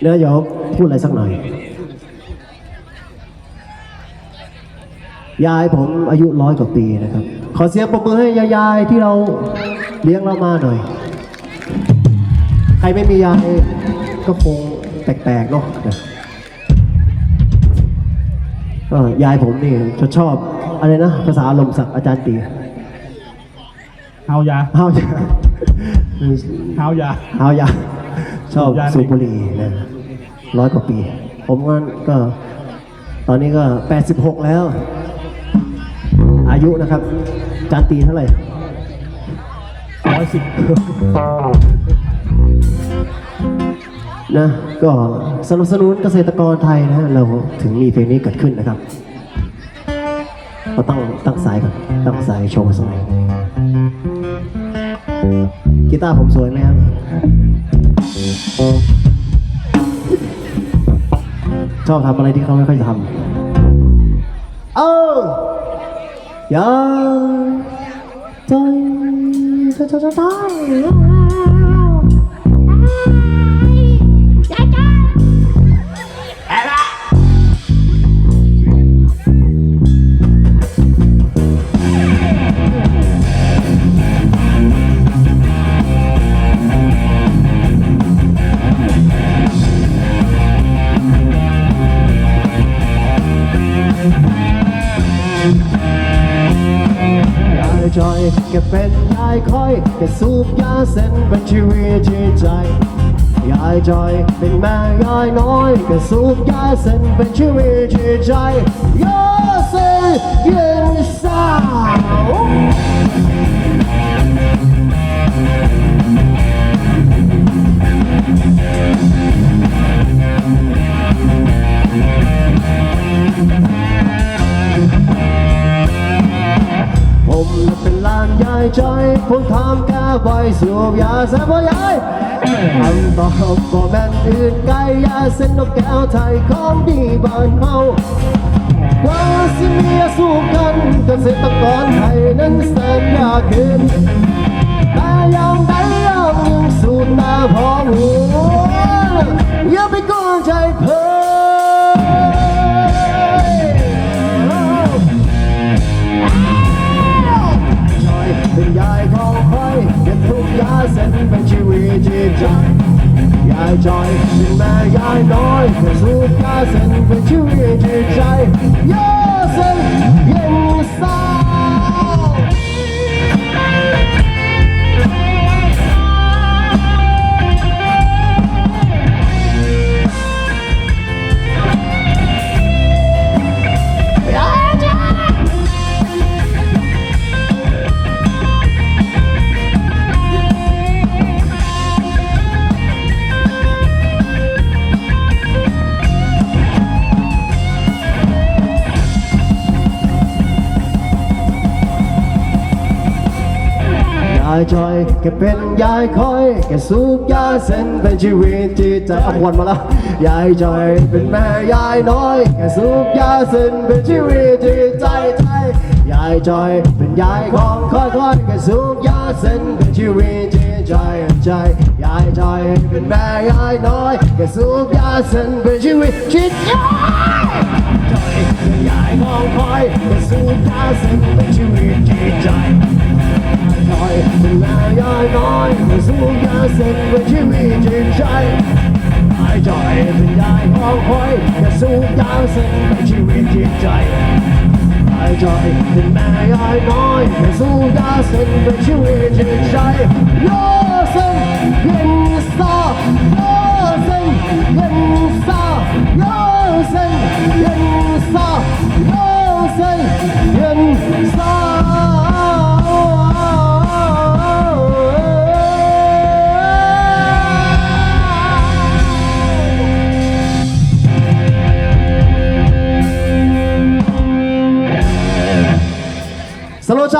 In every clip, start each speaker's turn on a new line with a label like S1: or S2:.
S1: เดี๋ยวเดี๋ยวพูดอะไรสักหน่อย ยายผมอายุร้อยกว่าปีนะครับ ขอเสียงปรบมือให้ยายๆที่เราเลี้ยงเรามาหน่อย ใครไม่มียายก็คงแปลกๆเนาะเออยายผมนี่จะชอบอะไรนะ ภาษาอารมณ์ศักดิ์อาจารย์ตี
S2: เอายา
S1: เอาจะ
S2: เอายา
S1: เอายา ชอบสูบบุหรี่นะร้อยกว่าปี ผมก็ก็ ตอนนี้ก็ 86 แล้ว อายุนะครับอาจารตีเท่าไหร่
S2: ร้อยสิบ
S1: นะก็สนับสนุนเกษตรกรไทยนะฮะเราถึงมีเพลงนี้เกิดขึ้นนะครับเราตั้งตั้งสายก่อนตั้งสายโชว์สมัยกีตาร์ผมสวยไหมครับ ชอบทำอะไรที่เขาไม่ค่อยทำเอออย่าใจจใจใจย จอยแกเป็นยายคอยแกสูบยาเส้นเป็นชีวิตจิตใจยายจอยเป็นแม่ยายน้อยแกสูบยาเส้นเป็นชีวิตจิตใจยาเส้นเย็นสาวานยายจอยผมถามแกบ่อยสูบยาแสบบ่ยายคำตอบก็แม่นอื่นไกลยาเส้นนกแก้วไทยของดีบ้านเฮาว่าสิเมียสู้กันเกษตรกรไทยนั้นแสนยากเย็น ใจยเป็นแม่ยายน้อยแค่สูบยาเส้นเป็นชีวิตจิตใจยาเส้นเย็นสายายจอยแกเป็นยายคอยแกสูบยาเส้นเป็นชีวิตจิตใจเอาควันมาล้วยายจอยเป็นแม่ยายน้อยแกสูบยาเส้นเป็นชีวิตจิตใจใจยายจอยเป็นยายของคอยคอยแกสูบยาเส้นเป็นชีวิตจิตใจใจยายจอยเป็นแม่ยายน้อยแกสูบยาเส้นเป็นชีวิตจิตใจยายมองคอยแกสูบยาเส้นเป็นชีวิตจิต เส้นเป็นชีวิตจิตใจไอ้จอยเป็นยายมองห้อยแค่สูบยาเส้นเป็นชีวิตจิตใจไอ้จอยเป็นแม่ยายน้อยแค่สูบยาเส้นเป็นชีวิตจิตใจยาเส้น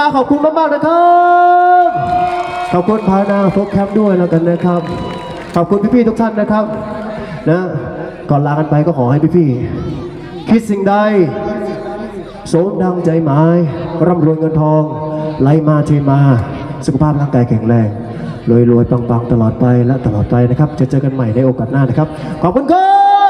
S1: าขอบคุณมากๆนะครับขอบคุณพานาโฟกแคปด้วยแล้วกันนะครับ ขอบคุณพี่ๆทุกท่านนะครับ นะ ก่อนลากันไปก็ขอให้พี่ๆคิดสิ่งใดโสมดังใจหมายร่ำรวยเงินทองไหลมาเทมา สุขภาพร่างกายแข็งแรงรวยๆปังๆ ตลอดไปและตลอดไปนะครับ จะเจอกันใหม่ในโอกาสหน้านะครับ ขอบคุณครับ